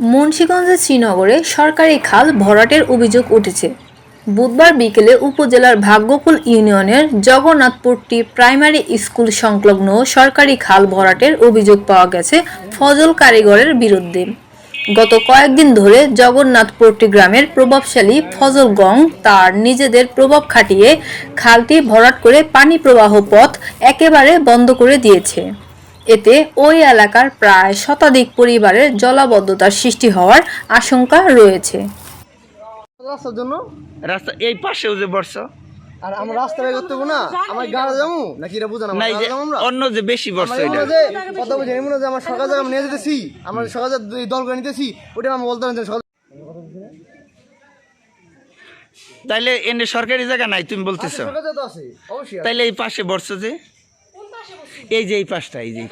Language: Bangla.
মুন্সিগঞ্জের শ্রীনগরে সরকারি খাল ভরাটের অভিযোগ উঠেছে। বুধবার বিকেলে উপজেলার ভাগ্যকুল ইউনিয়নের জগন্নাথপুরটি প্রাইমারি স্কুল সংলগ্ন সরকারি খাল ভরাটের অভিযোগ পাওয়া গেছে ফজল কারিগরের বিরুদ্ধে। গত কয়েকদিন ধরে জগন্নাথপুরটি গ্রামের প্রভাবশালী ফজল গং তার নিজেদের প্রভাব খাটিয়ে খালটি ভরাট করে পানি প্রবাহ পথ একেবারে বন্ধ করে দিয়েছে। এতে ওই এলাকার প্রায় শতাধিক পরিবারের জলাবদ্ধতার সৃষ্টি হওয়ার আশঙ্কা রয়েছে। রাস্তার জন্য? রাস্তা এই পাশেও যে বর্ষ। আর আমরা রাস্তা বের করতে না? আমার গাড়ি যাব? নাকি এটা বুঝানো নাই আমরা? অন্য যে বেশি বর্ষ এটা। যে কথা বুঝি এমন যে আমার সকাল জায়গা নিয়ে যেতেছি। আমরা সকাল এই দল করে নিতেছি। ওটা আমি বলতে সকাল তাইলে এনে সরকারি জায়গা নাই তুমি বলতেছো। তাইলে এই পাশে বর্ষ যে? এই যে এই পাশটা এই যে